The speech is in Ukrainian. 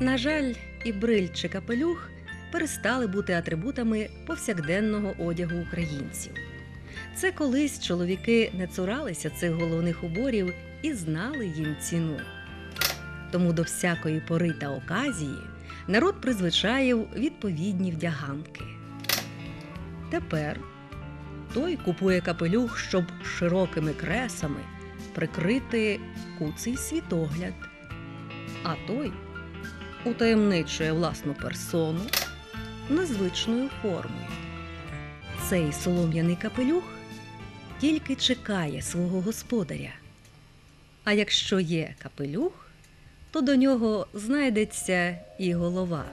жаль, і бриль чи капелюх перестали бути атрибутами повсякденного одягу українців. Це колись чоловіки не цуралися цих головних уборів і знали їм ціну. Тому до всякої пори та оказії народ призвичаїв відповідні вдяганки. Тепер той купує капелюх, щоб широкими кресами прикрити куций світогляд, а той утаємничує власну персону незвичною формою. Цей солом'яний капелюх тільки чекає свого господаря. А якщо є капелюх, то до нього знайдеться і голова.